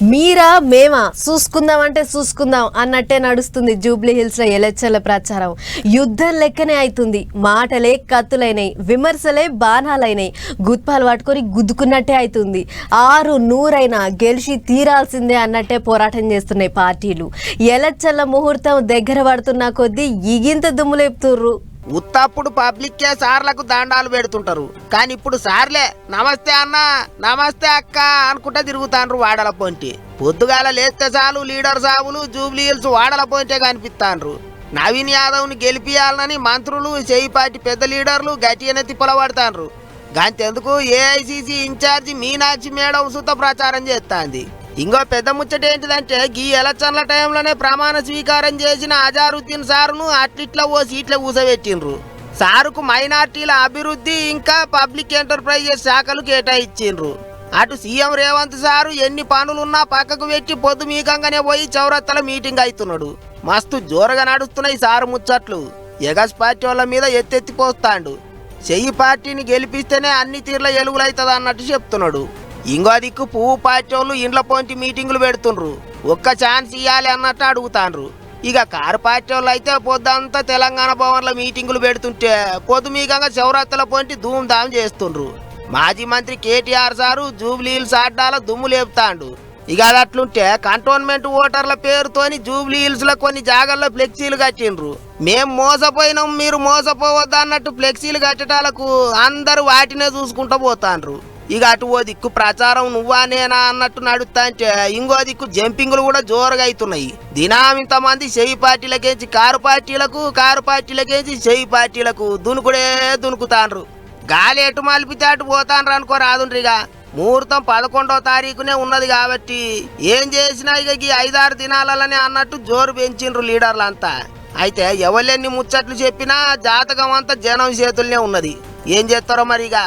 మీరా మేమా? చూసుకుందాం అంటే చూసుకుందాం అన్నట్టే నడుస్తుంది జూబ్లీ హిల్స్లో ఎలక్షన్ల ప్రచారం. యుద్ధం లెక్కనే అవుతుంది మాటలే కత్తులైనాయి విమర్శలే బాణాలైనాయి. గుత్పాలు పట్టుకొని గుద్దుకున్నట్టే అవుతుంది ఆరు నూరైనా గెలిచి తీరాల్సిందే అన్నట్టే పోరాటం చేస్తున్నాయి పార్టీలు. ఎలక్షన్ల ముహూర్తం దగ్గర పడుతున్న కొద్దీ ఇగింత దుమ్ము లేపుతుర్రు ఉత్తప్పుడు పబ్లిక్కే సార్లకు దండాలు పెడుతుంటారు. కానీ ఇప్పుడు సార్లే నమస్తే అన్న నమస్తే అక్క అనుకుంటా తిరుగుతాండ్రు వాడల పొంటి. పొద్దుగాల లేస్తే చాలు లీడర్ సాబులు జూబ్లీల్స్ వాడల పొంటే కనిపిస్తాండ్రు. నవీన్ యాదవ్ని గెలిపియాలని మంత్రులు చేయిపాటి పెద్ద లీడర్లు గట్టిగానే తిప్పలబడతాండ్రు గంతెందుకు ఏఐసిసి ఇన్ఛార్జి మీనాక్షి మేడం సుత ప్రచారం చేస్తాంది. ఇంకో పెద్ద ముచ్చట ఏంటిదంటే గీ ఎలక్షన్ల టైంలోనే ప్రమాణ స్వీకారం చేసిన అజారుద్దీన్ సారును అట్లిట్లా ఓ సీట్లో కూసబెట్టిండ్రు సారుకు మైనార్టీల అభివృద్ధి ఇంకా పబ్లిక్ ఎంటర్ప్రైజెస్ శాఖలు కేటాయించిండ్రు. అటు సీఎం రేవంత్ సారు ఎన్ని పనులున్నా పక్కకు పెట్టి పొద్దు మీకంగానే పోయి చౌరత్తల మీటింగ్ అవుతున్నాడు మస్తు జోరగా నడుస్తున్నాయి సారు ముచ్చట్లు. ఎగస్ పార్టీ వాళ్ళ మీద ఎత్తెత్తిపోస్తాండు చెయ్యి పార్టీని గెలిపిస్తేనే అన్ని తీర్ల ఎలుగులవుతుంది అన్నట్టు చెప్తున్నాడు. ఇంకో దిక్కు పువ్వు పార్టీ ఇండ్ల పోంటి మీటింగులు పెడుతుండ్రు. ఒక్క ఛాన్స్ ఇవ్వాలి అన్నట్టు అడుగుతాండ్రు. ఇక కారు పార్టీ వాళ్ళు అయితే పొద్దంతా తెలంగాణ భవన్లో మీటింగులు పెడుతుంటే పొద్దు మీకంగా చౌరత్తల పొంటి ధూమ్ చేస్తుండ్రు. మాజీ మంత్రి కేటీఆర్ సారు జూబ్లీ హిల్స్ దుమ్ము లేపుతాండు. ఇక అది అట్లుంటే కంటోన్మెంట్ ఓటర్ల పేరుతోని జూబ్లీ హిల్స్లో కొన్ని జాగాల్లో ఫ్లెక్సీలు కట్టిండ్రు. మేం మోసపోయినాం మీరు మోసపోవద్దు అన్నట్టు ఫ్లెక్సీలు కట్టడాలకు అందరూ వాటినే చూసుకుంటూ పోతాండ్రు. ఇక అటు ఓ దిక్కు ప్రచారం నువ్వా నేనా అన్నట్టు నడుస్తాంచే ఇంకో దిక్కు జంపింగ్లు కూడా జోరుగా అవుతున్నాయి. దినాం ఇంతమంది చెయ్యి పార్టీలకేంచి కారు పార్టీలకు కారు పార్టీలకేంచి చెయ్యి పార్టీలకు దునుకుడే దునుకుతాండ్రు. గాలి ఎటు మలిపితే అటు పోతాండ్రు అనుకో రాదుండ్రిగా ముహూర్తం పదకొండవ తారీఖునే ఉన్నది కాబట్టి ఏం చేసినా ఇక ఈ ఐదారు దినాలనే అన్నట్టు జోరు పెంచిండ్రు లీడర్లంతా. అయితే ఎవరెన్ని ముచ్చట్లు చెప్పినా జాతకం అంతా జనం చేతుల్నే ఉన్నది. ఏం చేస్తారో మరి ఇక